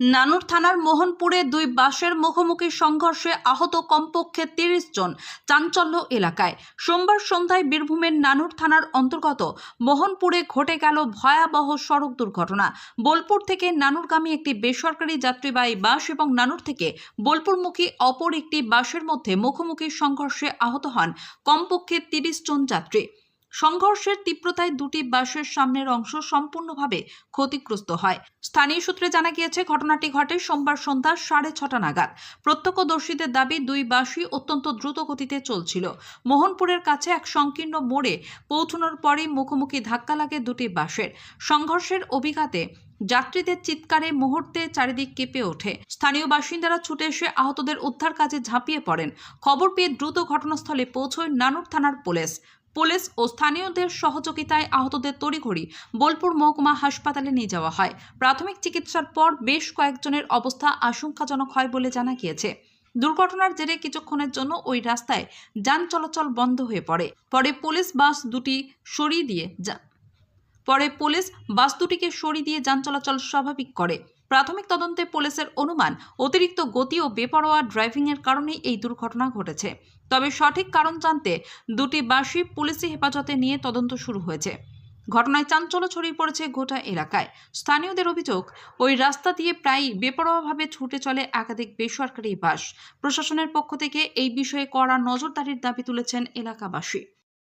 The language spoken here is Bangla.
নানুর থানার মোহনপুরে দুই বাসের মুখোমুখি সংঘর্ষে আহত কমপক্ষে তিরিশ জন চাঞ্চল্য এলাকায়। সোমবার সন্ধ্যায় বীরভূমের নানুর থানার অন্তর্গত মোহনপুরে ঘটে গেল ভয়াবহ সড়ক দুর্ঘটনা। বোলপুর থেকে নানুরগামী একটি বেসরকারি যাত্রীবাহী বাস এবং নানুর থেকে বোলপুরমুখী অপর একটি বাসের মধ্যে মুখোমুখি সংঘর্ষে আহত হন কমপক্ষে তিরিশ জন যাত্রী। সংঘর্ষের তীব্রতায় দুটি বাসের সামনের অংশ সম্পূর্ণভাবে ক্ষতিগ্রস্ত হয়। স্থানীয় সূত্রে জানা গিয়েছে, ঘটনাটি ঘটে সোমবার সন্ধ্যা সাড়ে ছটা নাগাদ। প্রত্যক্ষদর্শীদের দাবি, দুই বাসই অত্যন্ত দ্রুত গতিতে চলছিল। মোহনপুরের কাছে এক সংকীর্ণ মোড়ে পৌঁছানোর পরেই মুখোমুখি ধাক্কা লাগে দুটি বাসের। সংঘর্ষের অভিঘাতে যাত্রীদের চিৎকারে মুহূর্তে চারিদিক কেঁপে ওঠে। স্থানীয় বাসিন্দারা ছুটে এসে আহতদের উদ্ধার কাজে ঝাঁপিয়ে পড়েন। খবর পেয়ে দ্রুত ঘটনাস্থলে পৌঁছয় নানুর থানার পুলিশ। পুলিশ ও স্থানীয়দের সহযোগিতায় আহতদের তড়িঘড়ি বোলপুর মহকুমা হাসপাতালে নিয়ে যাওয়া হয়। প্রাথমিক চিকিৎসার পর বেশ কয়েকজনের অবস্থা আশঙ্কাজনক হয় বলে জানা গিয়েছে। দুর্ঘটনার জেরে কিছুক্ষণের জন্য ওই রাস্তায় যান চলাচল বন্ধ হয়ে পড়ে। পরে পুলিশ বাস দুটি সরিয়ে দিয়ে পরে পুলিশ বাস দুটিকে সরিয়ে দিয়ে যান চলাচল স্বাভাবিক করে। প্রাথমিক তদন্তে পুলিশের অনুমান, অতিরিক্ত গতি ও বেপরোয়া ড্রাইভিংয়ের কারণেই এই দুর্ঘটনা ঘটেছে। তবে সঠিক কারণ জানতে দুটি বাসই পুলিশি হেফাজতে নিয়ে তদন্ত শুরু হয়েছে। ঘটনায় চাঞ্চল্য ছড়িয়ে পড়েছে গোটা এলাকায়। স্থানীয়দের অভিযোগ, ওই রাস্তা দিয়ে প্রায়ই বেপরোয়াভাবে ছুটে চলে একাধিক বেসরকারি বাস। প্রশাসনের পক্ষ থেকে এই বিষয়ে কড়া নজরদারির দাবি তুলেছেন এলাকাবাসী।